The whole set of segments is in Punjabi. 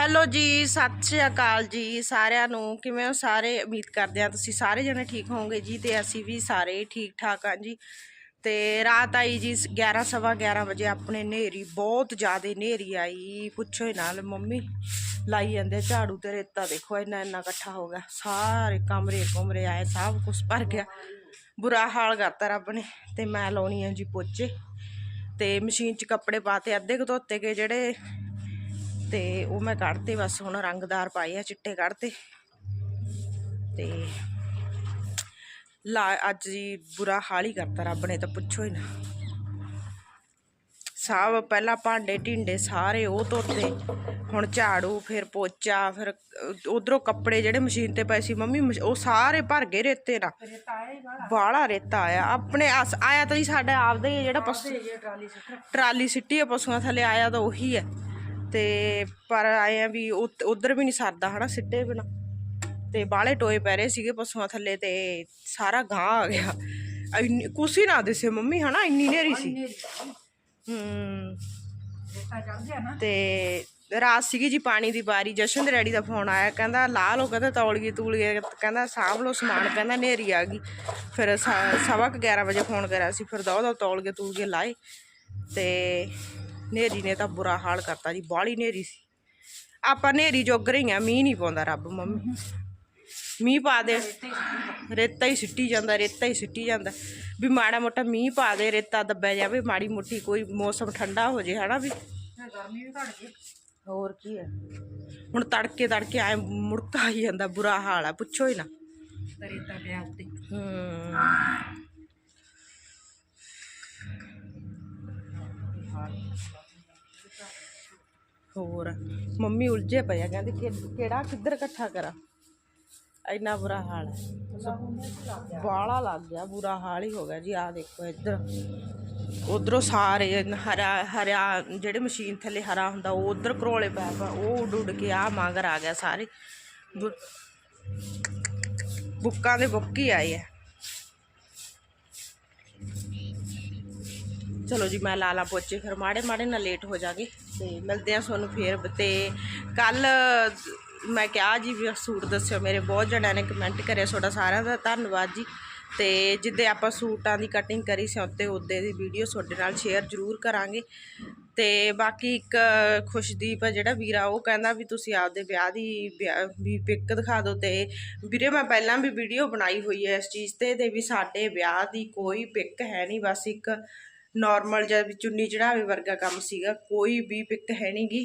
ਹੈਲੋ ਜੀ, ਸਤਿ ਸ਼੍ਰੀ ਅਕਾਲ ਜੀ ਸਾਰਿਆਂ ਨੂੰ। ਕਿਵੇਂ ਹੋ ਸਾਰੇ? ਉਮੀਦ ਕਰਦੇ ਆ ਤੁਸੀਂ ਸਾਰੇ ਜਣੇ ਠੀਕ ਹੋਵੋਗੇ ਜੀ ਤੇ ਅਸੀਂ ਵੀ ਸਾਰੇ ਠੀਕ ਠਾਕ ਆ ਜੀ। ਤੇ ਰਾਤ ਆਈ ਜੀ 11 ਸਵਾ 11 ਵਜੇ ਆਪਣੇ ਨੇਰੀ, ਬਹੁਤ ਜ਼ਿਆਦਾ ਨੇਰੀ ਆਈ। ਪੁੱਛੋ ਹੀ ਨਾਲ ਮੰਮੀ, ਲਾਈ ਜਾਂਦੇ ਝਾੜੂ ਤੇ ਰੇਤਾ। ਦੇਖੋ ਇੰਨਾ ਇੰਨਾ ਇਕੱਠਾ ਹੋ ਗਿਆ। ਸਾਰੇ ਕਮਰੇ ਕਮਰੇ ਆਏ, ਸਭ ਕੁਝ ਭਰ ਗਿਆ। ਬੁਰਾ ਹਾਲ ਕਰਤਾ ਰੱਬ ਨੇ। ਤੇ ਮੈਂ ਲਾਉਣੀ ਆ ਜੀ ਪੋਚੇ। ਤੇ ਮਸ਼ੀਨ 'ਚ ਕੱਪੜੇ ਪਾਤੇ ਅੱਧੇ ਕੁ ਧੋਤੇ ਗਏ ਜਿਹੜੇ ਤੇ ਉਹ ਮੈਂ ਕੱਢਤੇ ਬਸ ਹੁਣ ਰੰਗਦਾਰ ਪਾਏ ਆ ਚਿੱਟੇ ਕੱਢਤੇ। ਤੇ ਲਾ ਅੱਜ ਜੀ ਬੁਰਾ ਹਾਲ ਹੀ ਕਰਤਾ ਰੱਬ ਨੇ ਤਾਂ ਪੁੱਛੋ ਹੀ ਨਾ। ਸਭ ਪਹਿਲਾਂ ਭਾਂਡੇ ਢਿੰਡੇ ਸਾਰੇ ਉਹ ਧੋਤੇ ਹੁਣ ਝਾੜੂ ਫਿਰ ਪੋਚਾ ਫਿਰ ਉਧਰੋਂ ਕੱਪੜੇ ਜਿਹੜੇ ਮਸ਼ੀਨ ਤੇ ਪਏ ਸੀ ਮੰਮੀ ਉਹ ਸਾਰੇ ਭਰ ਗਏ ਰੇਤੇ ਨਾਲ। ਬਾਹਲਾ। ਰੇਤਾ ਆਇਆ। ਆਪਣੇ ਆਇਆ ਤਾਂ ਜੀ ਸਾਡਾ ਆਪਦਾ ਹੈ ਜਿਹੜਾ ਪਸ਼ੂ ਟਰਾਲੀ ਸਿੱਟੀ ਆ ਪਸ਼ੂਆਂ ਥੱਲੇ ਆਇਆ ਤਾਂ ਉਹੀ ਹੈ ਤੇ ਪਰ ਆਏ ਆ ਵੀ ਉਧਰ ਵੀ ਨਹੀਂ ਸਰਦਾ ਹਨਾ ਸਿੱਟੇ ਬਿਨਾ। ਤੇ ਬਾਹਲੇ ਟੋਏ ਪੈ ਰਹੇ ਸੀਗੇ ਪਸ਼ੂਆਂ ਥੱਲੇ ਤੇ ਸਾਰਾ ਗਾਂ ਆ ਗਿਆ। ਕੁਛ ਹੀ ਨਾ ਦਿਸੇ ਮੰਮੀ ਹਨਾ ਇੰਨੀ ਨੇਰੀ ਸੀ। ਹੂੰ। ਤੇ ਰਾਤ ਸੀਗੀ ਜੀ ਪਾਣੀ ਦੀ ਬਾਰੀ ਜਸ਼ਨ ਦੇ ਡੈਡੀ ਦਾ ਫੋਨ ਆਇਆ ਕਹਿੰਦਾ ਲਾ ਲਓ ਕਹਿੰਦਾ ਤੌਲੀਏ ਤੂਲੀਏ ਕਹਿੰਦਾ ਸਾਂਭ ਲਓ ਸਮਾਨ ਕਹਿੰਦਾ ਨੇਰੀ ਆ ਗਈ। ਫਿਰ ਸਵਾ ਕੁ 11 ਵਜੇ ਫੋਨ ਕਰਿਆ ਸੀ ਫਿਰ ਦੋ ਦੋ ਤੌਲੀਏ ਤੂਲੀਏ ਲਾਏ। ਤੇ ਨੇਰੀ ਨੇ ਤਾਂ ਬੁਰਾ ਹਾਲ ਕਰਤਾ ਜੀ ਬਾਹਲੀ ਨੇਰੀ ਸੀ। ਆਪਾਂ ਨੇਰੀ ਜੋਗ ਰਹੀ ਆ ਮੀਂਹ ਨਹੀਂ ਪਾਉਂਦਾ ਰੱਬ ਮੰਮੀ। ਮੀਂਹ ਪਾ ਦੇ। ਰੇਤਾ ਹੀ ਸਿੱਟੀ ਜਾਂਦਾ ਰੇਤਾ ਹੀ ਸਿੱਟੀ ਜਾਂਦਾ। ਵੀ ਮਾੜਾ ਮੋਟਾ ਮੀਂਹ ਪਾ ਦੇ ਰੇਤਾ ਦੱਬਿਆ ਜਾਵੇ ਮਾੜੀ ਮੋਟੀ ਕੋਈ ਮੌਸਮ ਠੰਡਾ ਹੋ ਜੇ ਹਨਾ ਵੀ। ਗਰਮੀ ਵੀ ਘਟ ਗਈ ਹੋਰ ਕੀ ਹੈ। ਹੁਣ ਤੜਕੇ ਤੜਕੇ ਆਏ ਮੁੜਕਾ ਆਈ ਜਾਂਦਾ ਬੁਰਾ ਹਾਲ ਆ ਪੁੱਛੋ ਹੀ ਨਾ। ਰੇਤਾ ਪਿਆ ਉੱਤੇ। ਹੂੰ। ਹੋਰ। ਮੰਮੀ ਉਲਝੇ ਪਏ ਆ, ਕਹਿੰਦੇ ਕਿ ਕਿਹੜਾ, ਕਿੱਧਰ ਇਕੱਠਾ ਕਰਾਂ? ਇੰਨਾ ਬੁਰਾ ਹਾਲ ਹੈ। ਬਾਲਾ ਲੱਗ ਗਿਆ, ਬੁਰਾ ਹਾਲ ਹੀ ਹੋ ਗਿਆ ਜੀ, ਆਹ ਦੇਖੋ ਇੱਧਰ। ਉਧਰੋਂ ਸਾਰੇ ਹਰਾ, ਹਰਿਆ, ਜਿਹੜੇ ਮਸ਼ੀਨ ਥੱਲੇ ਹਰਾ ਹੁੰਦਾ, ਉਹ ਉਧਰ ਕਰੋਲੇ ਪੈ ਪਾ, ਉਹ ਉੱਡ ਉੱਡ ਕੇ ਆ ਮਗਰ ਆ ਗਿਆ ਸਾਰੇ। ਬੁ- ਬੁੱਕਾਂ ਦੇ ਬੁੱਕ ਹੀ ਆਏ ਆ। ਚਲੋ ਜੀ, ਮੈਂ ਲਾਲਾ ਪੋਚੇ ਫਿਰ ਮਾੜੇ ਮਾੜੇ ਨਾਲ ਲੇਟ ਹੋ ਜਾਗੇ ਤੇ ਮਿਲਦੇ ਆ ਤੁਹਾਨੂੰ ਫੇਰ। ਤੇ ਕੱਲ ਮੈਂ ਕਿਹਾ ਜੀ ਵੀ ਸੂਟ ਦੱਸਿਓ ਮੇਰੇ, ਬਹੁਤ ਜਣਿਆਂ ਨੇ ਕਮੈਂਟ ਕਰਿਆ ਤੁਹਾਡਾ ਸਾਰਿਆਂ ਦਾ, ਧੰਨਵਾਦ ਜੀ। ਤੇ ਜਿੱਦੇ ਆਪਾਂ ਸੂਟਾਂ ਦੀ ਕਟਿੰਗ ਕਰੀ ਸੀ, ਉੱਤੇ ਉਹਦੇ ਦੀ ਵੀਡੀਓ ਤੁਹਾਡੇ ਨਾਲ ਸ਼ੇਅਰ ਜ਼ਰੂਰ ਕਰਾਂਗੇ। ਤੇ ਬਾਕੀ ਇੱਕ ਖੁਸ਼ਦੀਪ ਆ ਜਿਹੜਾ ਵੀਰਾ, ਉਹ ਕਹਿੰਦਾ ਵੀ ਤੁਸੀਂ ਆਪਦੇ ਵਿਆਹ ਦੀ ਵਿਆਹ- ਵੀ ਪਿਕ ਦਿਖਾ ਦਿਓ ਤੇ ਵੀਰੇ ਮੈਂ ਪਹਿਲਾਂ ਵੀ ਵੀਡੀਓ ਬਣਾਈ ਹੋਈ ਹੈ ਇਸ ਚੀਜ਼ ਤੇ ਤੇ ਵੀ ਸਾਡੇ ਵਿਆਹ ਦੀ ਕੋਈ ਪਿਕ ਹੈ ਨਹੀਂ, ਬਸ ਇੱਕ ਨਾਰਮਲ ਜਿਹਾ ਵੀ ਚੁੰਨੀ ਚੜਾਵੇ ਵਰਗਾ ਕੰਮ ਸੀਗਾ, ਕੋਈ ਵੀ ਪਿਕ ਹੈ ਨਹੀਂਗੀ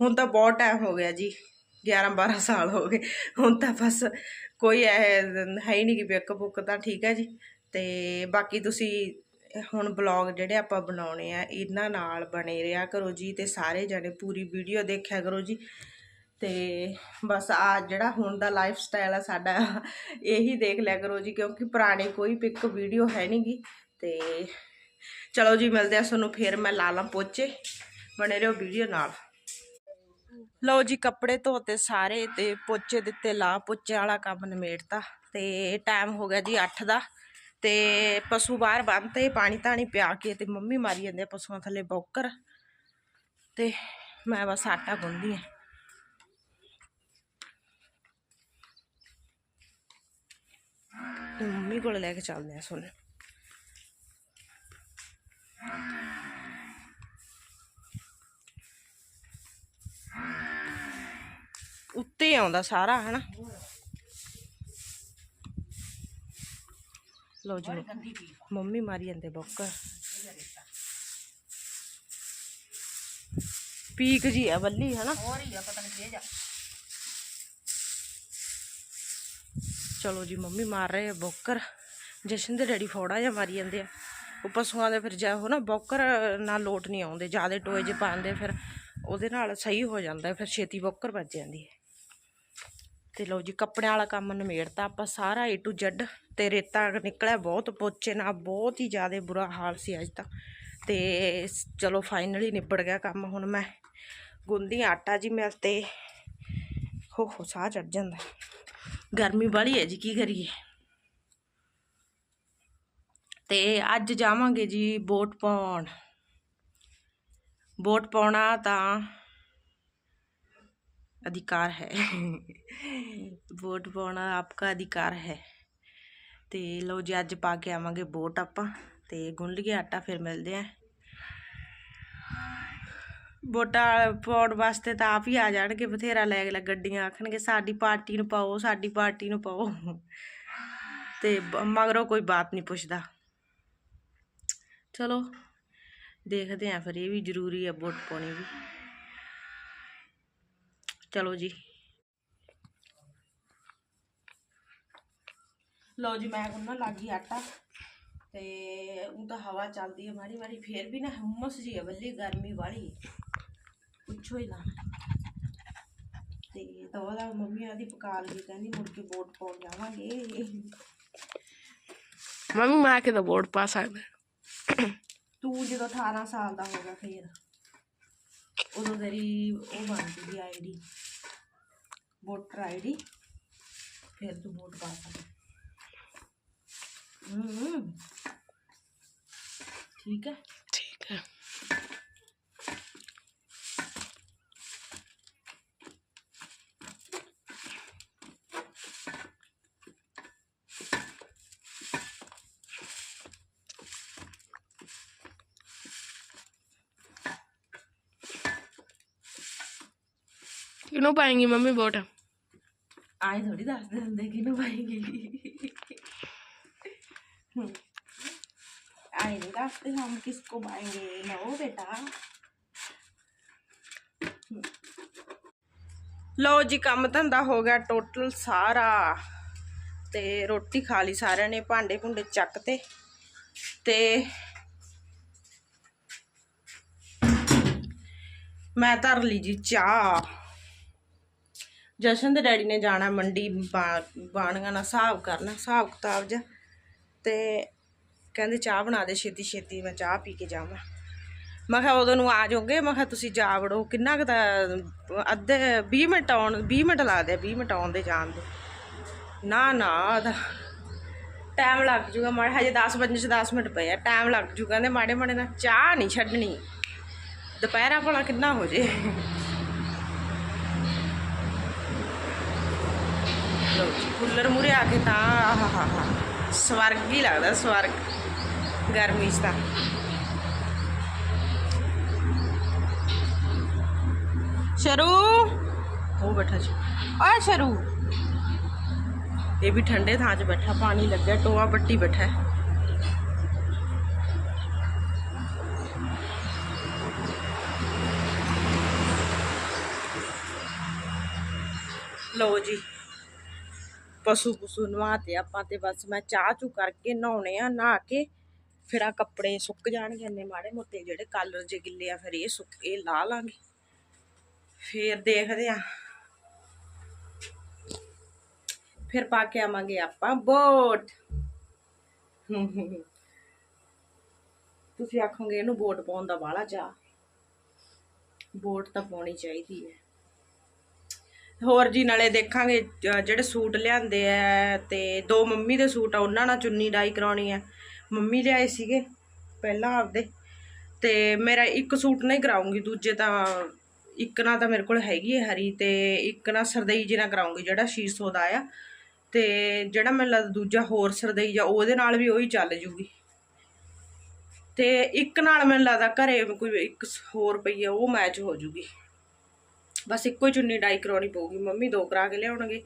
ਹੁਣ ਤਾਂ ਬਹੁਤ ਟਾਈਮ ਹੋ ਗਿਆ ਜੀ 11 12 ਸਾਲ ਹੋ ਗਏ। ਹੁਣ ਤਾਂ ਬਸ ਕੋਈ ਇਹ ਹੈ ਹੀ ਨਹੀਂ ਕਿ ਪਿਕ ਬੁੱਕ ਤਾਂ, ਠੀਕ ਹੈ ਜੀ। ਤੇ ਬਾਕੀ ਤੁਸੀਂ ਹੁਣ ਬਲੌਗ ਜਿਹੜੇ ਆਪਾਂ ਬਣਾਉਣੇ ਆ, ਇਹਨਾਂ ਨਾਲ ਬਣੇ ਰਿਹਾ ਕਰੋ ਜੀ ਤੇ ਸਾਰੇ ਜਣੇ ਪੂਰੀ ਵੀਡੀਓ ਦੇਖਿਆ ਕਰੋ ਜੀ। ਤੇ ਬਸ ਆ ਜਿਹੜਾ ਹੁਣ ਦਾ ਲਾਈਫ ਸਟਾਈਲ ਆ, ਸਾਡਾ ਇਹੀ ਦੇਖ ਲਿਆ ਕਰੋ ਜੀ, ਕਿਉਂਕਿ ਪੁਰਾਣੀ ਕੋਈ ਪਿਕ ਵੀਡੀਓ ਹੈ ਨਹੀਂਗੀ ਤੇ ਚਲੋ ਜੀ, ਮਿਲਦੇ ਆ ਤੁਹਾਨੂੰ ਫੇਰ, ਮੈਂ ਲਾ ਲਾਂ ਪੋਚੇ। ਬਣੇ ਰਹੋ ਵੀਡੀਓ ਨਾਲ। ਲਓ ਜੀ, ਕੱਪੜੇ ਧੋਤੇ ਸਾਰੇ ਤੇ ਪੋਚੇ ਦਿੱਤੇ ਲਾ, ਪੋਚੇ ਵਾਲਾ ਕੰਮ ਨਿਮੇੜਤਾ। ਤੇ ਟਾਈਮ ਹੋ ਗਿਆ ਜੀ 8 ਦਾ। ਤੇ ਪਸ਼ੂ ਬਾਹਰ ਬੰਨਤੇ ਪਾਣੀ ਧਾਣੀ ਪਿਆ ਕੇ ਤੇ ਮੰਮੀ ਮਾਰੀ ਜਾਂਦੇ ਆ ਪਸ਼ੂਆਂ ਥੱਲੇ ਬੌਕਰ। ਤੇ ਮੈਂ ਬਸ ਆਟਾ ਗੁੰਦੀ ਆ ਮੰਮੀ ਕੋਲ ਲੈ ਕੇ ਚੱਲਦੇ ਆ ਸੋਨੇ। ਉੱਤੇ ਆਉਂਦਾ ਸਾਰਾ ਹਨਾ? ਲੋ ਜੀ ਮੰਮੀ ਮਾਰੀ ਜਾਂਦੇ ਬੋਕਰ ਪੀਕ ਜੀ ਆ ਵੱਲੀ ਹਨਾ? ਹੋਰ ਹੀ ਆ ਪਤਾ ਨਹੀਂ ਕੀ ਜਾ। ਚਲੋ ਜੀ ਮੰਮੀ ਮਾਰ ਰਹੇ ਆ ਬੋਕਰ। ਜਸ਼ਨ ਦੇ ਡੈਡੀ ਫੋੜਾ ਜਾਂ ਮਾਰੀ ਜਾਂਦੇ ਆ। ਉਹ ਪਸ਼ੂਆਂ ਦੇ ਫਿਰ ਜਾ ਹੋ ਨਾ ਬੋਕਰ ਨਾਲ ਲੋਟ ਨਹੀਂ ਆਉਂਦੇ, ਜਿਆਦੇ ਟੋਏ ਜੇ ਪਾਉਂਦੇ, ਫਿਰ ਉਹਦੇ ਨਾਲ ਸਹੀ ਹੋ ਜਾਂਦਾ, ਫਿਰ ਛੇਤੀ ਬੋਕਰ ਵੱਜ ਜਾਂਦੀ ਹੈ। ਤੇ ਲਓ ਜੀ, ਕੱਪੜਿਆਂ ਵਾਲਾ ਕੰਮ ਨਿਮੇੜਤਾ, ਆਪਾਂ ਸਾਰਾ A to Z ਤੇ ਰੇਤਾ ਨਿਕਲਿਆ ਬਹੁਤ ਪੋਚੇ ਨਾਲ, ਬਹੁਤ ਹੀ ਜ਼ਿਆਦਾ ਬੁਰਾ ਹਾਲ ਸੀ ਅੱਜ ਤਾਂ। ਤੇ ਚਲੋ ਫਾਈਨਲੀ ਨਿਬੜ ਗਿਆ ਕੰਮ, ਹੁਣ ਮੈਂ ਗੁੰਦੀ ਆਟਾ ਜੀ ਮਿਲ ਤੇ, ਹੋ ਹੋ, ਸਾਹ ਚੜ ਜਾਂਦਾ। ਗਰਮੀ ਵਾਲੀ ਹੈ ਜੀ, ਕੀ ਕਰੀਏ? ਤੇ ਅੱਜ ਜਾਵਾਂਗੇ ਜੀ ਵੋਟ ਪਾਉਣ। ਵੋਟ ਪਾਉਣਾ ਤਾਂ ਅਧਿਕਾਰ ਹੈ। ਵੋਟ ਪਾਉਣਾ ਆਪਕਾ ਅਧਿਕਾਰ ਹੈ। ਤੇ ਲੋ ਜੀ, ਅੱਜ ਪਾ ਕੇ ਆਵਾਂਗੇ ਵੋਟ ਆਪਾਂ। ਤੇ ਗੁੰਨ ਕੇ ਆਟਾ, ਫਿਰ ਮਿਲਦੇ ਆਂ ਵੋਟਾਂ ਪਾਉਣ ਵਾਸਤੇ ਤਾਂ ਆਪ ਹੀ ਆ ਜਾਣਗੇ, ਬਥੇਰਾ ਲੈ ਕੇ ਗੱਡੀਆਂ ਆਖਣਗੇ, ਸਾਡੀ ਪਾਰਟੀ ਨੂੰ ਪਾਓ, ਸਾਡੀ ਪਾਰਟੀ ਨੂੰ ਪਾਓ। ਤੇ ਮਗਰੋਂ ਕੋਈ ਬਾਤ ਨਹੀਂ ਪੁੱਛਦਾ। ਚਲੋ, ਦੇਖਦੇ ਆਂ ਫਿਰ, ਇਹ ਵੀ ਜ਼ਰੂਰੀ ਹੈ ਵੋਟ ਪਾਉਣੀ ਵੀ। ਚਲੋ ਜੀ। ਲਓ ਜੀ, ਮੈਂ ਗੁੰਨਣ ਲੱਗ ਆਟਾ ਤੇ ਉਹ ਤਾਂ ਹਵਾ ਚੱਲਦੀ ਹੈ ਮਾੜੀ ਮਾੜੀ, ਫੇਰ ਵੀ ਨਾ ਹੁਮਸ ਜੀ ਹੈ ਬੱਲੀ ਗਰਮੀ ਵਾਲੀ। ਪੁੱਛੋ ਹੀ ਨਾ। ਤੇ ਤਾਂ ਉਹਦਾ ਮੰਮੀ ਆਦੀ ਪਕਾ ਲਈ ਕਹਿੰਦੀ ਮੁੜ ਕੇ ਵੋਟ ਪਾਉਣ ਜਾਵਾਂਗੇ। ਮੰਮੀ, ਮੈਂ ਕਿਤੇ ਵੋਟ ਪਾ ਸਕਦਾ? ਤੂੰ ਜਦੋਂ 18 ਸਾਲ ਦਾ ਹੋਗਾ ਫੇਰ, ਉਦੋਂ ਤੇਰੀ ਉਹ ਬਣ ਜੂਗੀ ਆਈਡੀ ਵੋਟਰ ਆਈਡੀ ਫਿਰ ਤੂੰ ਵੋਟ ਪਾ ਸਕਦਾ ਹੂੰ। ਠੀਕ ਹੈ। ਕਿਨੂੰ ਪਾਏਂਗੀ ਮੰਮੀ ਵੋਟ? ਆਏ ਥੋੜੀ ਦੱਸਦੇ ਹੁੰਦੇ ਕਿਨੂੰ ਪਾਏਂਗੀ। ਆਏ ਨਹੀਂ ਦੱਸਦੇ ਹਮ ਕਿਸ ਕੋ ਪਾਏਂਗੇ ਲਓ ਬੇਟਾ। ਲਓ ਜੀ, ਕੰਮ ਧੰਦਾ ਹੋ ਗਿਆ ਟੋਟਲ ਸਾਰਾ। ਤੇ ਰੋਟੀ ਖਾ ਲਈ ਸਾਰਿਆਂ ਨੇ, ਭਾਂਡੇ ਭੁੰਡੇ ਚੱਕ ਤੇ। ਤੇ ਮੈਂ ਧਰ ਲਈ ਜੀ ਚਾਹ। ਜਸ਼ਨ ਦੇ ਡੈਡੀ ਨੇ ਜਾਣਾ ਮੰਡੀ ਬਾਣੀਆਂ ਨਾਲ ਹਿਸਾਬ ਕਰਨਾ, ਹਿਸਾਬ ਕਿਤਾਬ ਜਿਹਾ ਤੇ ਕਹਿੰਦੇ ਚਾਹ ਬਣਾ ਦੇ, ਛੇਤੀ ਛੇਤੀ ਮੈਂ ਚਾਹ ਪੀ ਕੇ ਜਾਵਾਂ। ਮੈਂ ਕਿਹਾ ਉਦੋਂ ਨੂੰ ਆ ਜਾਓਗੇ? ਮੈਂ ਕਿਹਾ ਤੁਸੀਂ ਜਾ ਵੜੋ। ਕਿੰਨਾ ਕੁ ਤਾਂ ਅੱਧੇ 20 ਮਿੰਟ ਆਉਣ 20 ਮਿੰਟ ਲੱਗਦੇ ਆ 20 ਮਿੰਟ ਆਉਣ ਦੇ ਜਾਣ ਦੇ। ਨਾ ਨਾ ਉਹਦਾ ਟਾਈਮ ਲੱਗ ਜੂਗਾ। ਮਾੜੇ ਹਜੇ 10 ਵਜੇ ਚ 10 ਮਿੰਟ ਪਏ ਆ, ਟਾਈਮ ਲੱਗ ਜੂ। ਕਹਿੰਦੇ ਮਾੜੇ ਮਾੜੇ ਨਾਲ ਚਾਹ ਨਹੀਂ ਛੱਡਣੀ। ਦੁਪਹਿਰਾ ਭਲਾ ਕਿੰਨਾ ਹੋ ਜੇ ਲਓ ਜੀ ਕੂਲਰ ਮੂਰੇ ਆ ਕੇ ਤਾਂ ਆਹਾਹਾ ਸਵਰਗ ਹੀ ਲੱਗਦਾ ਸਵਰਗ ਗਰਮੀ 'ਚ ਤਾਂ ਸ਼ਰੂ ਉਹ ਬੈਠਾ ਜੀ ਆ ਸ਼ਰੂ ਇਹ ਵੀ ਠੰਡੇ ਥਾਂ 'ਚ ਬੈਠਾ ਪਾਣੀ ਲੱਗਿਆ ਟੋਆ ਬੱਟੀ ਬੈਠਾ ਹੈ ਲਓ ਜੀ ਪਸ਼ੂ ਪਸ਼ੂ ਨਵਾਤੇ, ਆਪਾਂ ਤੇ ਬਸ ਮੈਂ ਚਾਹ ਚੂ ਕਰਕੇ ਨਹਾਉਣੇ ਆ, ਨਹਾ ਕੇ ਫਿਰ ਆ ਕੱਪੜੇ ਸੁੱਕ ਜਾਣਗੇ ਇੰਨੇ ਮਾੜੇ ਮੋਟੇ ਜਿਹੜੇ ਕਾਲਰ ਜੇ ਗਿੱਲੇ ਆ, ਫਿਰ ਇਹ ਸੁੱਕ, ਇਹ ਲਾ ਲਾਂਗੇ। ਫਿਰ ਦੇਖਦੇ ਆ। ਫਿਰ ਪਾ ਕੇ ਆਵਾਂਗੇ ਆਪਾਂ ਵੋਟ ਤੁਸੀਂ ਆਖੋਗੇ ਇਹਨੂੰ ਵੋਟ ਪਾਉਣ ਦਾ ਬਾਹਲਾ ਚਾਹ ਵੋਟ ਤਾਂ ਪਾਉਣੀ ਚਾਹੀਦੀ ਹੈ। ਹੋਰ ਜੀ ਨਾਲੇ ਦੇਖਾਂਗੇ ਜਿਹੜੇ ਸੂਟ ਲਿਆਂਦੇ ਆ ਤੇ ਦੋ ਮੰਮੀ ਦੇ ਸੂਟ ਆ, ਉਹਨਾਂ ਨਾਲ ਚੁੰਨੀ ਡਾਈ ਕਰਾਉਣੀ ਆ। ਮੰਮੀ ਲਿਆਏ ਸੀਗੇ ਪਹਿਲਾਂ ਆਪਦੇ ਤੇ ਮੇਰਾ ਇੱਕ ਸੂਟ ਨਹੀਂ ਕਰਾਉਂਗੀ, ਦੂਜੇ ਤਾਂ ਇੱਕ ਨਾ ਤਾਂ ਮੇਰੇ ਕੋਲ ਹੈਗੀ ਹੈ ਹਰੀ ਤੇ ਇੱਕ ਨਾ ਸਰਦਈ ਜੀ ਨਾਲ ਕਰਾਉਂਗੀ, ਜਿਹੜਾ 600 ਦਾ ਆ। ਤੇ ਜਿਹੜਾ ਮੈਨੂੰ ਲੱਗਦਾ ਦੂਜਾ ਹੋਰ ਸਰਦਈ ਜਾਂ ਉਹਦੇ ਨਾਲ ਵੀ ਉਹੀ ਚੱਲ ਜੂਗੀ। ਤੇ ਇੱਕ ਨਾਲ ਮੈਨੂੰ ਲੱਗਦਾ ਘਰੇ ਕੋਈ ਇੱਕ ਹੋਰ ਪਈ ਆ, ਉਹ ਮੈਚ ਹੋ ਜੂਗੀ। ਬਸ ਇੱਕੋ ਹੀ ਚੁੰਨੀ ਡਾਈ ਕਰਾਉਣੀ ਪਊਗੀ, ਮੰਮੀ ਦੋ ਕਰਾ ਕੇ ਲਿਆਉਣਗੇ।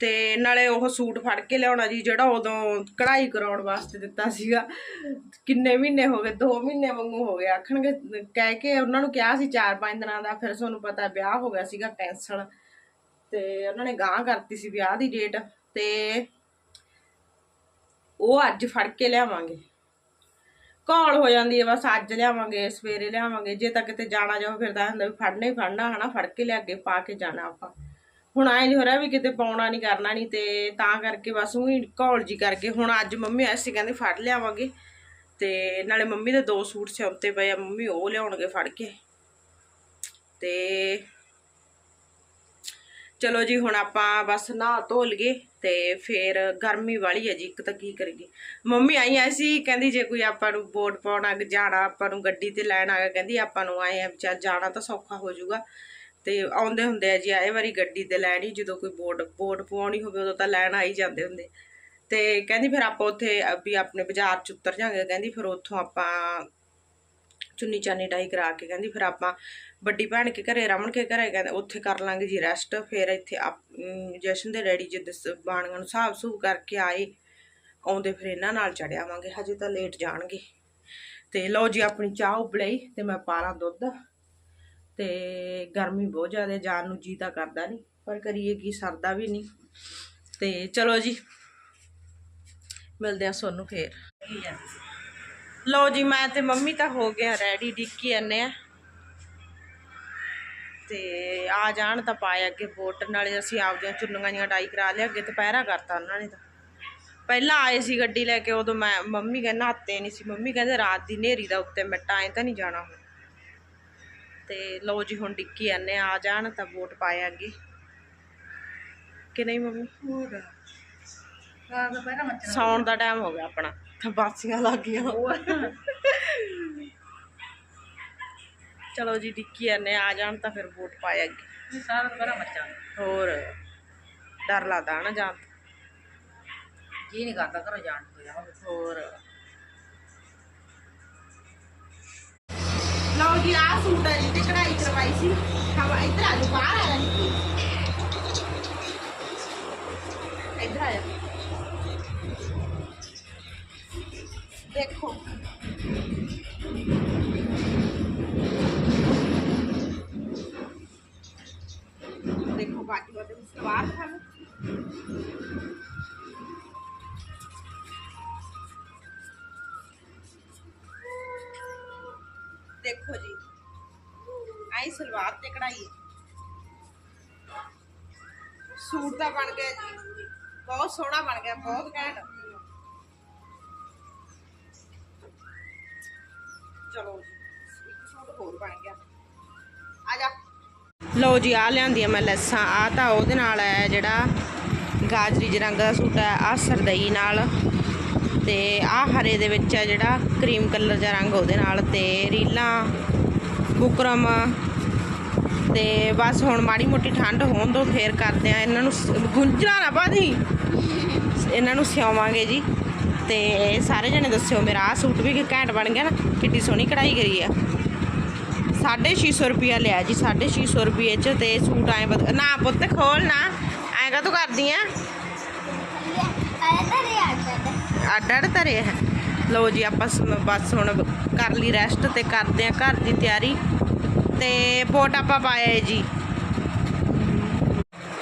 ਤੇ ਨਾਲੇ ਉਹ ਸੂਟ ਫੜ ਕੇ ਲਿਆਉਣਾ ਜੀ, ਜਿਹੜਾ ਉਦੋਂ ਕਢਾਈ ਕਰਾਉਣ ਵਾਸਤੇ ਦਿੱਤਾ ਸੀਗਾ। ਕਿੰਨੇ ਮਹੀਨੇ ਹੋ ਗਏ 2 ਮਹੀਨੇ ਵਾਂਗੂ ਹੋ ਗਏ, ਆਖਣਗੇ, ਕਹਿ ਕੇ ਉਹਨਾਂ ਨੂੰ ਕਿਹਾ ਸੀ 4-5 ਦਿਨਾਂ ਦਾ, ਫਿਰ ਤੁਹਾਨੂੰ ਪਤਾ ਵਿਆਹ ਹੋ ਗਿਆ ਸੀਗਾ ਕੈਂਸਲ ਤੇ ਉਹਨਾਂ ਨੇ ਗਾਂ ਕਰਤੀ ਸੀ ਵਿਆਹ ਦੀ ਡੇਟ ਤੇ ਉਹ ਅੱਜ ਫੜ ਕੇ ਲਿਆਵਾਂਗੇ। ਘੋਲ ਹੋ ਜਾਂਦੀ ਹੈ, ਬਸ ਅੱਜ ਲਿਆਵਾਂਗੇ, ਸਵੇਰੇ ਲਿਆਵਾਂਗੇ, ਜੇ ਤਾਂ ਕਿਤੇ ਜਾਣਾ ਜਾਓ ਫਿਰ ਤਾਂ ਹੁੰਦਾ ਵੀ ਫੜਨਾ ਹੀ ਫੜਨਾ, ਹਨਾ, ਫੜ ਕੇ ਲਿਆ ਕੇ ਪਾ ਕੇ ਜਾਣਾ ਆਪਾਂ। ਹੁਣ ਆਏ ਨਹੀਂ ਹੋ ਰਿਹਾ ਵੀ ਕਿਤੇ ਪਾਉਣਾ ਨਹੀਂ ਕਰਨਾ ਨਹੀਂ ਤੇ ਤਾਂ ਕਰਕੇ ਬਸ ਉਹੀ ਕਾਲ ਜੀ ਕਰਕੇ, ਹੁਣ ਅੱਜ ਮੰਮੀ ਐਸੀ ਕਹਿੰਦੇ ਫੜ ਲਿਆਵਾਂਗੇ ਤੇ ਨਾਲੇ ਮੰਮੀ ਦੇ ਦੋ ਸੂਟ ਸਿਉਂਤੇ ਪਏ ਆ, ਮੰਮੀ ਉਹ ਲਿਆਉਣਗੇ ਫੜ ਕੇ। ਤੇ ਚਲੋ ਜੀ, ਹੁਣ ਆਪਾਂ ਬਸ ਨਹਾ ਧੋ ਲਈਏ ਤੇ ਫੇਰ ਗਰਮੀ ਵਾਲੀ ਹੈ ਜੀ, ਇੱਕ ਤਾਂ ਕੀ ਕਰੀਏ। ਮੰਮੀ ਆਈ ਐ ਸੀ, ਕਹਿੰਦੀ ਜੇ ਕੋਈ ਆਪਾਂ ਨੂੰ ਵੋਟ ਪਾਉਣ ਆ ਜਾਣਾ, ਆਪਾਂ ਨੂੰ ਗੱਡੀ ਤੇ ਲੈਣ ਆ ਗਿਆ, ਕਹਿੰਦੀ ਆਪਾਂ ਨੂੰ ਆਏ ਆ ਵਿਚਾਰ ਜਾਣਾ ਤਾਂ ਸੌਖਾ ਹੋ ਜਾਊਗਾ। ਤੇ ਆਉਂਦੇ ਹੁੰਦੇ ਆ ਜੀ, ਆਏ ਵਾਰੀ ਗੱਡੀ ਤੇ ਲੈਣੀ ਜਦੋਂ ਕੋਈ ਬੋਰਡ ਬੋਰਡ ਪਵਾਉਣੀ ਹੋਵੇ, ਉਦੋਂ ਤਾਂ ਲੈਣ ਆਈ ਜਾਂਦੇ ਹੁੰਦੇ। ਤੇ ਕਹਿੰਦੀ ਫਿਰ ਆਪਾਂ ਉੱਥੇ ਵੀ ਆਪਣੇ ਬਾਜ਼ਾਰ ਚ ਉਤਰ ਜਾਾਂਗੇ, ਕਹਿੰਦੀ ਫਿਰ ਉੱਥੋਂ ਆਪਾਂ ਚੁੰਨੀ ਚਾਨੀ ਡਾਈ ਕਰਾ ਕੇ ਕਹਿੰਦੀ, ਫਿਰ ਆਪਾਂ ਵੱਡੀ ਭੈਣ ਕੇ ਘਰੇ ਰਮਣ ਕੇ ਘਰੇ ਕਹਿੰਦੇ, ਉੱਥੇ ਕਰ ਲਾਂਗੇ ਜੀ ਰੈਸਟ ਫਿਰ ਇੱਥੇ ਆਪ- ਜਸ਼ਨ ਦੇ ਡੈਡੀ ਜਿੱਦ ਬਾਣੀਆਂ ਨੂੰ ਹਿਸਾਬ ਸੂਬ ਕਰਕੇ ਆਏ, ਆਉਂਦੇ ਫਿਰ ਇਹਨਾਂ ਨਾਲ ਚੜਿਆਵਾਂਗੇ ਹਜੇ ਤਾਂ ਲੇਟ ਜਾਣਗੇ। ਤੇ ਲਓ ਜੀ, ਆਪਣੀ ਚਾਹ ਉਬਲੀ ਤੇ ਮੈਂ ਪਾਲਾ ਦੁੱਧ। ਤੇ ਗਰਮੀ ਬਹੁਤ ਜ਼ਿਆਦਾ, ਜਾਣ ਨੂੰ ਜੀ ਤਾਂ ਕਰਦਾ ਨਹੀਂ ਪਰ ਕਰੀਏ ਕੀ, ਸਰਦਾ ਵੀ ਨਹੀਂ ਤੇ ਚਲੋ ਜੀ, ਮਿਲਦੇ ਆ ਸੋਨੂੰ ਫੇਰ। ਲਓ ਜੀ ਮੈਂ ਤੇ ਮੰਮੀ ਤਾਂ ਹੋ ਗਿਆ ਰੈਡੀ ਡਿੱਕੀ ਜਾਂਦੇ ਆ। ਤੇ ਆ ਜਾਣ ਤਾਂ ਪਾਏ ਅੱਗੇ ਵੋਟ ਨਾਲੇ ਅਸੀਂ ਆਪਦੀਆਂ ਚੁੰਨੀਆਂ ਜੀਆਂ ਡਾਈ ਕਰਾ ਲਿਆ ਅੱਗੇ ਤੇ ਪਹਿਰਾ ਕਰਤਾ ਉਹਨਾਂ ਨੇ ਤਾਂ। ਪਹਿਲਾਂ ਆਏ ਸੀ ਗੱਡੀ ਲੈ ਕੇ ਉਦੋਂ ਮੈਂ ਮੰਮੀ ਕਹਿੰਦਾ ਹੱਤੇ ਨਹੀਂ ਸੀ। ਮੰਮੀ ਕਹਿੰਦੇ ਰਾਤ ਦੀ ਨੇਰੀ ਦਾ ਉੱਤੇ ਮਿੱਟਾਂ ਐ ਤਾਂ ਨਹੀਂ ਜਾਣਾ ਹੁਣ। ਤੇ ਲਓ ਜੀ ਹੁਣ ਡਿੱਕੀ ਜਾਂਦੇ ਆ ਜਾਣ ਤਾਂ ਵੋਟ ਪਾਏ ਅੱਗੇ। ਕਿ ਨਹੀਂ ਮੰਮੀ? ਹੋਰ? ਸੌਣ ਦਾ ਟਾਈਮ ਹੋ ਗਿਆ ਆਪਣਾ। ਤਾਂ ਬਾਸੀਆਂ ਲੱਗ ਗਈਆਂ। ਚਲੋ ਜੀ ਡਿੱਕੀ ਜਾਂਦੇ ਆ ਜਾਣ ਤਾਂ ਫਿਰ ਵੋਟ ਪਾਏ ਅੱਗੇ। ਸਾਰਾ ਪਹਿਲਾਂ ਮੱਚਾਂ ਹੋਰ ਡਰ ਲੱਗਦਾ ਨਾ ਜਾਣ। ਜੀ ਨਹੀਂ ਕਰਦਾ ਘਰੋਂ ਜਾਣ ਤੋਂ ਜਾਵਾਂਗੇ। ਹੋਰ। ਲਓ ਜੀ ਆ ਸੂਟ ਹੈ ਜੀ ਕਢਾਈ ਕਰਵਾਈ ਸੀ। ਹਵਾ ਇੱਧਰ ਆ ਜਾ ਬਾਹਰ ਆ ਜਾ ਇੱਧਰ ਆ ਜਾ ਦੇਖੋ ਦੇਖੋ ਬਾਕੀ ਉਹਦੇ ਵਿੱਚ ਸਵਾਰ ਤੁਹਾਨੂੰ ਦੇਖੋ ਜੀ ਆਈ ਸਲਵਾਰ ਤੇ ਕਢਾਈ ਹੈ ਸੂਟ ਤਾਂ ਬਣ ਗਿਆ ਜੀ ਬਹੁਤ ਸੋਹਣਾ ਬਣ ਗਿਆ ਬਹੁਤ ਚਲੋ ਜੀ। ਇੱਕ ਸੂਟ ਹੋਰ ਬਣ ਗਿਆ। ਆ ਜਾ। ਲਓ ਜੀ ਆ ਲਿਆਂਦੀਆਂ ਮੈਂ ਲੈਸਾਂ। ਆ ਤਾਂ ਉਹਦੇ ਨਾਲ ਹੈ ਜਿਹੜਾ ਗਾਜਰੀ ਜਿਹੇ ਰੰਗ ਦਾ ਸੂਟ ਹੈ ਆ ਸਰਦਈ ਨਾਲ ਤੇ ਆ ਹਰੇ ਦੇ ਵਿੱਚ ਹੈ ਜਿਹੜਾ ਕਰੀਮ ਕਲਰ ਦਾ ਰੰਗ ਉਹਦੇ ਨਾਲ ਤੇ ਰੀਲਾਂ, ਬੁਕਰਮ ਤੇ ਬਸ ਹੁਣ ਮਾੜੀ ਮੋਟੀ ਠੰਡ ਹੋਣ ਤੋਂ ਫੇਰ ਕਰਦੇ ਆ ਇਹਨਾਂ ਨੂੰ ਸ- ਗੁੰਝਲਾ ਨਾ ਪਾਦੀ ਇਹਨਾਂ ਨੂੰ ਸਿਉਵਾਂਗੇ ਜੀ ਤੇ ਸਾਰੇ ਜਣੇ ਦੱਸਿਓ ਮੇਰਾ ਆ ਸੂਟ ਵੀ ਕਿ ਘੈਂਟ ਬਣ ਗਿਆ ਨਾ। ਕਿੱਡੀ ਸੋਹਣੀ ਕਢਾਈ ਗਈ ਆ। 650 ਰੁਪਿਆ ਲਿਆ ਜੀ 650 ਰੁਪਏ ਚ ਤੇ ਸੂਟ ਆਏ ਨਾ ਪੁੱਤ ਖੋਲ ਨਾ, ਐਂ ਕਾ ਤੂੰ ਕਰਦੀ ਆ? ਅੱਡ ਅੱਡ ਧਰੇ ਹੈ ਲਓ ਜੀ, ਆਪਾਂ ਬਸ ਹੁਣ ਕਰ ਲਈ ਰੈਸਟ ਤੇ ਕਰਦੇ ਆ ਘਰ ਦੀ ਤਿਆਰੀ। ਤੇ ਬੋਟ ਆਪਾਂ ਪਾਇਆ ਹੈ ਜੀ।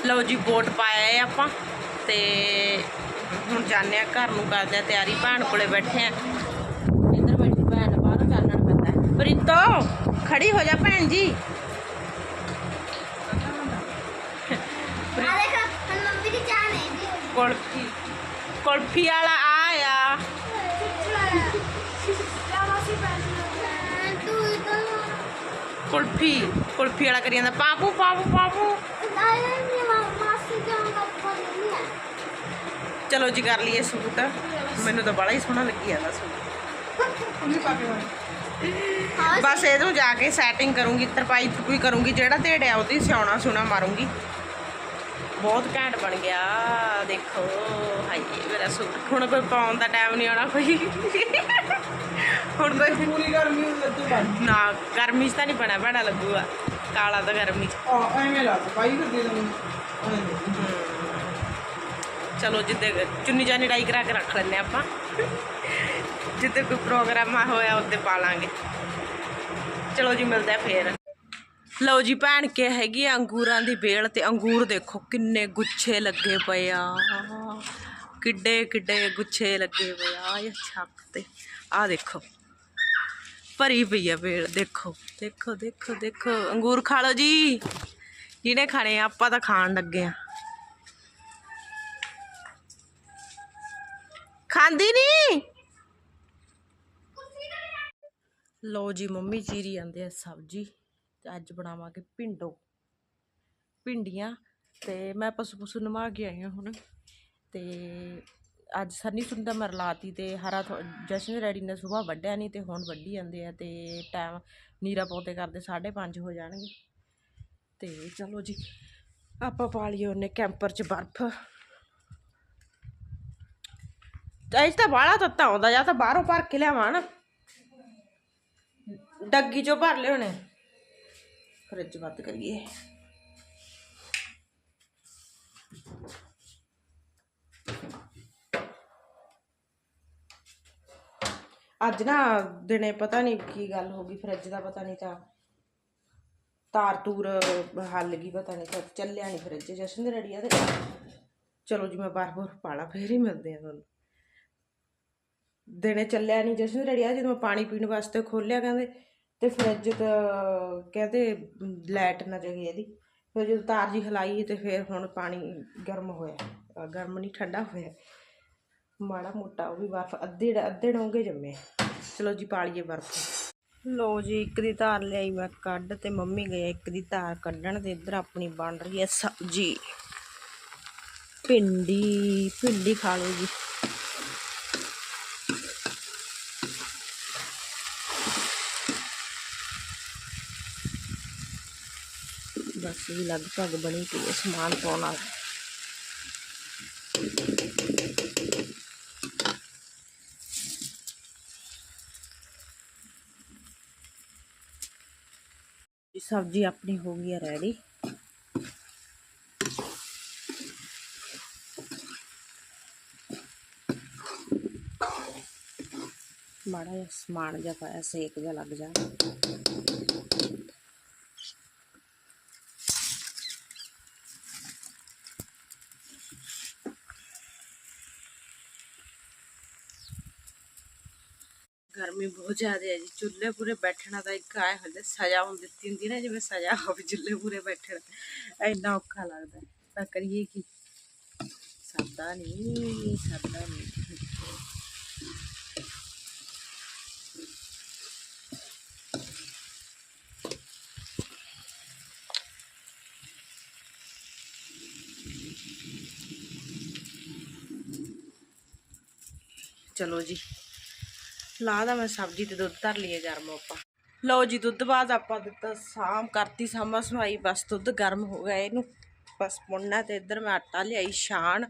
ਲਓ ਜੀ, ਬੋਟ ਪਾਇਆ ਹੈ ਆਪਾਂ। ਤੇ ਹੁਣ ਜਾਂਦੇ ਆ ਘਰ ਨੂੰ, ਕਰਦੇ ਆ ਤਿਆਰੀ। ਭੈਣ ਕੋਲੇ ਬੈਠੇ ਆ ਇੱਧਰ ਬੈਠੀ ਭੈਣ ਬਾਹਰੋਂ ਚਾਨਣ ਪੈਂਦਾ ਹੈ। ਪ੍ਰੀਤੋ ਖੜੀ ਹੋ ਜਾ ਭੈਣ ਜੀ ਕੁਲਫੀ ਕੁਲਫੀ ਵਾਲਾ ਆਇਆ ਕੁਲਫੀ ਕੁਲਫੀ ਵਾਲਾ ਕਰੀ ਜਾਂਦਾ ਪਾਪੂ ਪਾਪੂ ਪਾਪੂ ਚਲੋ ਜੀ ਕਰ ਲਈਏ ਸੂਟ ਮੈਨੂੰ ਤਾਂ ਬੜਾ ਹੀ ਸੋਹਣਾ ਲੱਗੀ ਜਾਂਦਾ ਸੂਟ ਬਸ ਇਹਨੂੰ ਜਾ ਕੇ ਸੈਟਿੰਗ ਕਰੂੰਗੀ ਤਰਪਾਈ ਤਰਪੂਈ ਕਰੂੰਗੀ ਜਿਹੜਾ ਢੇੜਿਆ ਉਹਦੀ ਸਿਉਣਾ ਸੁਣਾ ਮਾਰੂੰਗੀ। ਬਹੁਤ ਘੈਂਟ ਬਣ ਗਿਆ ਦੇਖੋ ਹਾਏ ਮੇਰਾ ਸੂਟ। ਹੁਣ ਕੋਈ ਪਾਉਣ ਦਾ ਟਾਈਮ ਨਹੀਂ ਆਉਣਾ ਕੋਈ। ਹੁਣ ਕੋਈ ਪੂਰੀ ਗਰਮੀ ਲੱਦੂ ਬਣ ਨਾ ਗਰਮੀ 'ਚ ਤਾਂ ਨਹੀਂ ਬਣਾ ਬਣਾ ਲੱਗੂਗਾ। ਕਾਲਾ ਤਾਂ ਗਰਮੀ 'ਚ। ਆ ਐਵੇਂ ਲਾ ਸਫ਼ਾਈ ਕਰ ਦੇ ਦੂੰ। ਚਲੋ ਜਿੱਦੇ ਚੁੰਨੀ ਚਾਨੀ ਡਾਈ ਕਰਾ ਕੇ ਰੱਖ ਲੈਂਦੇ ਆਪਾਂ। ਜਿੱਦੇ ਕੋਈ ਪ੍ਰੋਗਰਾਮ ਹੋਇਆ ਉੱਤੇ ਪਾ ਲਾਂਗੇ। ਚਲੋ ਜੀ, ਮਿਲਦਾ ਫੇਰ। ਲਓ ਜੀ, ਭੈਣ ਕੇ ਹੈਗੀ ਅੰਗੂਰਾਂ ਦੀ ਬੇਲ ਤੇ ਅੰਗੂਰ ਦੇਖੋ ਕਿੰਨੇ ਗੁੱਛੇ ਲੱਗੇ ਪਏ ਆ। ਕਿੱਡੇ ਕਿੱਡੇ ਗੁੱਛੇ ਲੱਗੇ ਪਏ ਆ ਇਹ ਛੱਕ ਤੇ। ਆ ਦੇਖੋ, ਭਰੀ ਪਈ ਆ ਬੇਲ ਦੇਖੋ ਦੇਖੋ ਦੇਖੋ ਦੇਖੋ। ਅੰਗੂਰ ਖਾ ਲਓ ਜੀ। ਜਿਹਨੇ ਖਾਣੇ ਆ, ਆਪਾਂ ਤਾਂ ਖਾਣ ਲੱਗੇ ਆ। ਖਾਂਦੀ ਨਹੀਂ ਲੋ ਜੀ, ਮੰਮੀ ਚੀਰੀ ਜਾਂਦੇ ਆ ਸਬਜੀ ਤੇ ਅੱਜ ਬਣਾਵਾਂਗੇ ਪਿੰਡੋ ਭਿੰਡੀਆਂ ਤੇ ਮੈਂ ਪਸ਼ੂ ਪਸ਼ੂ ਨਵਾ ਕੇ ਆਈ ਹਾਂ ਹੁਣ ਤੇ ਅੱਜ ਸੰਨੀ ਸੁੰਦਾ ਮੈਂ ਰਲਾਤੀ ਤੇ ਹਰਾ ਥੋ- ਜਸ਼ਨ ਰੈਡੀ ਨੇ ਸਵੇਰ ਵੱਢਿਆ ਨਹੀਂ ਤੇ ਹੁਣ ਵੱਢੀ ਜਾਂਦੇ ਆ ਤੇ ਟਾਈਮ ਨੀਰਾ ਪੌਤੇ ਕਰਦੇ 5:30 ਹੋ ਜਾਣਗੇ। ਤੇ ਚਲੋ ਜੀ, ਆਪਾਂ ਪਾ ਲਈਏ ਉਹਨੇ ਕੈਂਪਰ 'ਚ ਬਰਫ਼। ਚਾਹੀ ਤਾਂ ਬਾਹਲਾ ਤੱਤਾ ਆਉਂਦਾ, ਜਾਂ ਤਾਂ ਬਾਹਰੋਂ ਭਰ ਕੇ ਲਿਆਵਾਂ ਨਾ। ਡੱਗੀ 'ਚੋਂ ਭਰ ਲਿਆਉਣੇ ਫਰਿੱਜ ਬੰਦ ਕਰੀਏ ਅੱਜ ਨਾ ਦਿਨੇ ਪਤਾ ਨਹੀਂ ਕੀ ਗੱਲ ਹੋ ਗਈ, ਫਰਿੱਜ ਦਾ ਪਤਾ ਨਹੀਂ ਤਾਂ ਤਾਰ ਤੂਰ ਹੱਲ ਗਈ, ਪਤਾ ਨਹੀਂ ਤਾਂ ਚੱਲਿਆ ਨਹੀਂ ਫਰਿੱਜ, ਜਸ਼ਨ ਦੇ ਰੜੀਆ ਤੇ ਚਲੋ ਜੀ ਮੈਂ ਬਾਰ ਬਾਰ ਪਾਲਾ, ਫੇਰ ਹੀ ਮਿਲਦੇ ਆ ਤੁਹਾਨੂੰ। ਦਿਨੇ ਚੱਲਿਆ ਨਹੀਂ ਜਸ਼ਨ ਦੇ ਰੜੀਆ, ਜਦੋਂ ਮੈਂ ਪਾਣੀ ਪੀਣ ਵਾਸਤੇ ਖੋਲਿਆ ਕਹਿੰਦੇ ਤੇ ਫਰਿੱਜ ਤਾਂ ਕਹਿੰਦੇ ਲਾਈਟ ਨਾ ਜਗੇ ਇਹਦੀ, ਫਿਰ ਜਦੋਂ ਤਾਰ ਜੀ ਹਲਾਈ ਤੇ ਫਿਰ ਹੁਣ ਪਾਣੀ ਗਰਮ ਹੋਇਆ ਗਰਮ ਨਹੀਂ, ਠੰਡਾ ਹੋਇਆ। ਮਾੜਾ ਮੋਟਾ ਉਹ ਵੀ ਬਰਫ, ਅੱਧੇ ਅੱਧੇ ਡੋਂਗੇ ਜੰਮੇ। ਚਲੋ ਜੀ, ਪਾਲੀਏ ਬਰਫ। ਲੋ ਜੀ, ਇੱਕ ਦੀ ਧਾਰ ਲਿਆਈ ਮੈਂ ਕੱਢ ਤੇ ਮੰਮੀ ਗਏ ਇੱਕ ਦੀ ਧਾਰ ਕੱਢਣ ਤੇ ਇੱਧਰ ਆਪਣੀ ਬਣ ਰਹੀ ਹੈ ਸਬਜੀ। ਭਿੰਡੀ ਭਿੰਡੀ ਖਾ ਲਓ ਜੀ। ਬਸ ਵੀ ਲਗਭਗ ਬਣੀ ਪਈ ਹੈ ਸਮਾਨ ਪਾਉਣ ਵਾਲਾ ਜੀ ਸਬਜ਼ੀ ਆਪਣੀ ਹੋ ਗਈ ਹੈ ਰੈਡੀ ਮਾੜਾ ਜਿਹਾ ਸਮਾਨ ਜਿਹਾ ਪਾਇਆ ਸੇਕ ਜਿਹਾ ਲੱਗ ਜਾ ਗਰਮੀ ਬਹੁਤ ਜ਼ਿਆਦਾ ਹੈ ਜੀ ਚੁੱਲ੍ਹੇ ਪੂਰੇ ਬੈਠਣਾ ਤਾਂ ਇੱਕ ਆਏ ਹੁੰਦੇ ਸਜ਼ਾ ਹੁਣ ਦਿੱਤੀ ਹੁੰਦੀ ਨਾ ਜਿਵੇਂ ਸਜ਼ਾ ਹੋਵੇ ਚੁੱਲ੍ਹੇ ਪੂਰੇ ਬੈਠਣਾ ਇੰਨਾ ਔਖਾ ਲੱਗਦਾ ਹੈ। ਤਾਂ ਕਰੀਏ ਕੀ ਸਰਦਾ ਨਹੀਂ ਸਰਦਾ ਨਹੀਂ ਚਲੋ ਜੀ ਲਾ ਦਾ ਮੈਂ ਸਬਜ਼ੀ ਤੇ ਦੁੱਧ ਧਰ ਲਈਏ ਗਰਮ ਆਪਾਂ। ਲਓ ਜੀ, ਦੁੱਧ ਬਾਅਦ ਆਪਾਂ ਦਿੱਤਾ ਸਾਮ ਕਰਤੀ ਸਾਮਾ ਸਮਾਈ, ਬਸ ਦੁੱਧ ਗਰਮ ਹੋ ਗਿਆ ਇਹਨੂੰ। ਬਸ ਪੁੰਨਾ ਤੇ ਇੱਧਰ ਮੈਂ ਆਟਾ ਲਿਆਈ ਛਾਣ।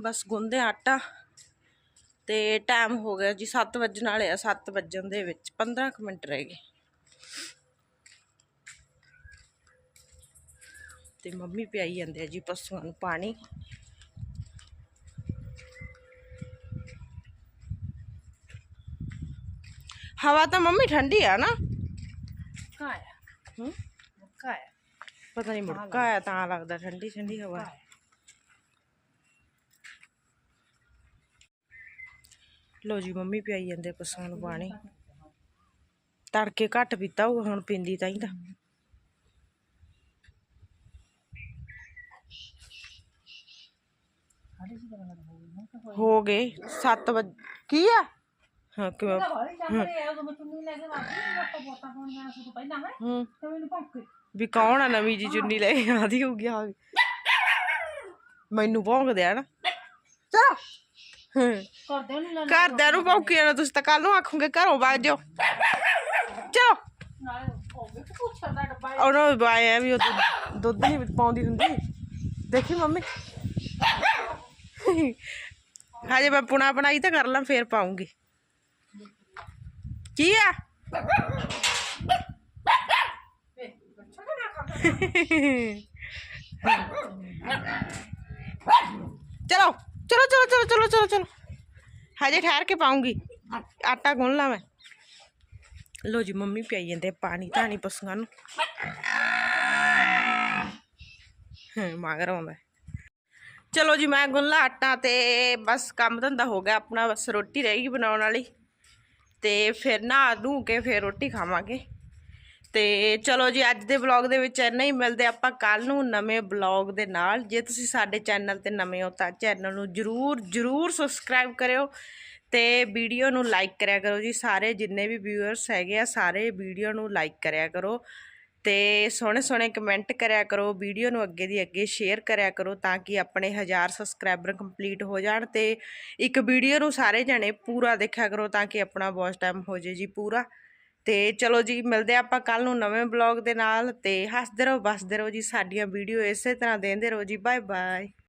ਬਸ ਗੁੰਦੇ ਆਟਾ। ਤੇ ਟਾਈਮ ਹੋ ਗਿਆ ਜੀ 7 ਵਜਣ ਵਾਲੇ ਆ 7 ਵਜਣ ਦੇ ਵਿੱਚ 15 ਕੁ ਮਿੰਟ ਰਹਿ ਗਏ। ਤੇ ਮੰਮੀ ਪਿਆਈ ਜਾਂਦੇ ਆ ਜੀ ਪਸ਼ੂਆਂ ਨੂੰ ਪਾਣੀ। ਹਵਾ ਤਾਂ ਮੰਮੀ ਠੰਡੀ ਆ ਨਾ ਕਾਇਆ ਹੂੰ ਕਾਇਆ ਪਤਾ ਨਹੀਂ ਮੁੜਕਾ ਆਇਆ ਤਾਂ ਲੱਗਦਾ ਠੰਡੀ ਠੰਡੀ ਹਵਾ ਲੋ ਜੀ ਮੰਮੀ ਪਿਆਈ ਜਾਂਦੇ ਪਸ਼ੂਆਂ ਨੂੰ ਪਾਣੀ ਤੜਕੇ ਘੱਟ ਪੀਤਾ ਹੋਊਗਾ ਹੁਣ ਪੀਂਦੀ ਤਾਂ ਹੀ ਤਾਂ ਹੋ ਗਏ 7 ਵਜੇ ਕੀ ਆ ਹਾਂ ਕਿਵੇਂ ਹੂੰ ਵੀ ਕੌਣ ਆ ਨਵੀਂ ਜੀ ਚੁੰਨੀ ਲੈ ਕੇ ਆਦੀ ਹੋ ਗਿਆ ਮੈਨੂੰ ਭੌਂਕਦੇ ਆ ਨਾ। ਚਲੋ। ਘਰਦਿਆਂ ਨੂੰ ਭੌਂਕੀ ਜਾਣਾ ਤੁਸੀਂ ਤਾਂ ਕੱਲ ਨੂੰ ਆਖੋਗੇ ਘਰੋਂ ਵਗ ਜਾਓ। ਚਲੋ। ਉਹਨਾਂ ਨੂੰ ਵੀ ਉਹ ਦੁੱਧ- ਦੁੱਧ ਨਹੀਂ ਪਾਉਂਦੀ ਹੁੰਦੀ। ਦੇਖੀ ਮੰਮੀ। ਹਜੇ ਮੈਂ ਪੁਣਾ ਬਣਾਈ ਤਾਂ ਕਰ ਲਾਂ ਫੇਰ ਪਾਉਂਗੀ। ਕੀ ਆ? ਚਲੋ ਚਲੋ ਚਲੋ ਚਲੋ ਚਲੋ ਚਲੋ ਚਲੋ। ਹਜੇ ਠਹਿਰ ਕੇ ਪਾਉਂਗੀ। ਆਟਾ ਗੁੰਨ ਲਾ ਮੈਂ। ਲੋ ਜੀ, ਮੰਮੀ ਪਿਆਈ ਜਾਂਦੇ ਪਾਣੀ, ਧਾਣੀ ਪਸ਼ੂਆਂ ਨੂੰ। ਹਾਂ, ਮਗਰ ਆਉਂਦਾ। ਚਲੋ ਜੀ, ਮੈਂ ਗੁੰਨ ਲਾ ਆਟਾ ਤੇ ਬਸ ਕੰਮ ਧੰਦਾ ਹੋ ਗਿਆ ਆਪਣਾ, ਬਸ ਰੋਟੀ ਰਹਿ ਗਈ ਬਣਾਉਣ ਵਾਲੀ। ਤੇ ਫਿਰ ਨਹਾ ਧੂ ਕੇ ਫਿਰ ਰੋਟੀ ਖਾਵਾਂਗੇ। ਤੇ ਚਲੋ ਜੀ, ਅੱਜ ਦੇ ਵਲੌਗ ਦੇ ਵਿੱਚ ਇੰਨਾ ਹੀ। ਮਿਲਦੇ ਆਪਾਂ ਕੱਲ ਨੂੰ ਨਵੇਂ ਵਲੌਗ ਦੇ ਨਾਲ। ਜੇ ਤੁਸੀਂ ਸਾਡੇ ਚੈਨਲ ਤੇ ਨਵੇਂ ਹੋ ਤਾਂ ਚੈਨਲ ਨੂੰ ਜਰੂਰ ਜਰੂਰ ਸਬਸਕ੍ਰਾਈਬ ਕਰਿਓ ਤੇ ਵੀਡੀਓ ਨੂੰ ਲਾਈਕ ਕਰਿਆ ਕਰੋ ਜੀ। ਸਾਰੇ ਜਿੰਨੇ ਵੀ ਵਿਊਅਰਸ ਹੈਗੇ ਆ, ਸਾਰੇ ਵੀਡੀਓ ਨੂੰ ਲਾਈਕ ਕਰਿਆ ਕਰੋ। ਤੇ ਸੋਹਣੇ ਸੋਹਣੇ ਕਮੈਂਟ ਕਰਿਆ ਕਰੋ ਵੀਡੀਓ ਨੂੰ ਅੱਗੇ ਦੀ ਅੱਗੇ ਸ਼ੇਅਰ ਕਰਿਆ ਕਰੋ ਤਾਂ ਕਿ ਆਪਣੇ 1000 ਸਬਸਕ੍ਰਾਈਬਰ ਕੰਪਲੀਟ ਹੋ ਜਾਣ ਤੇ ਇੱਕ ਵੀਡੀਓ ਨੂੰ ਸਾਰੇ ਜਣੇ ਪੂਰਾ ਦੇਖਿਆ ਕਰੋ ਤਾਂ ਕਿ ਆਪਣਾ ਵਾਚ ਟਾਈਮ ਹੋ ਜੇ ਜੀ ਪੂਰਾ। ਤੇ ਚਲੋ ਜੀ, ਮਿਲਦੇ ਆਪਾਂ ਕੱਲ ਨੂੰ ਨਵੇਂ ਬਲੌਗ ਦੇ ਨਾਲ ਤੇ ਹੱਸਦੇ ਰਹੋ ਬਸਦੇ ਰਹੋ ਜੀ, ਸਾਡੀਆਂ ਵੀਡੀਓ ਇਸੇ ਤਰ੍ਹਾਂ ਦੇਖਦੇ ਰਹੋ ਜੀ ਬਾਏ ਬਾਏ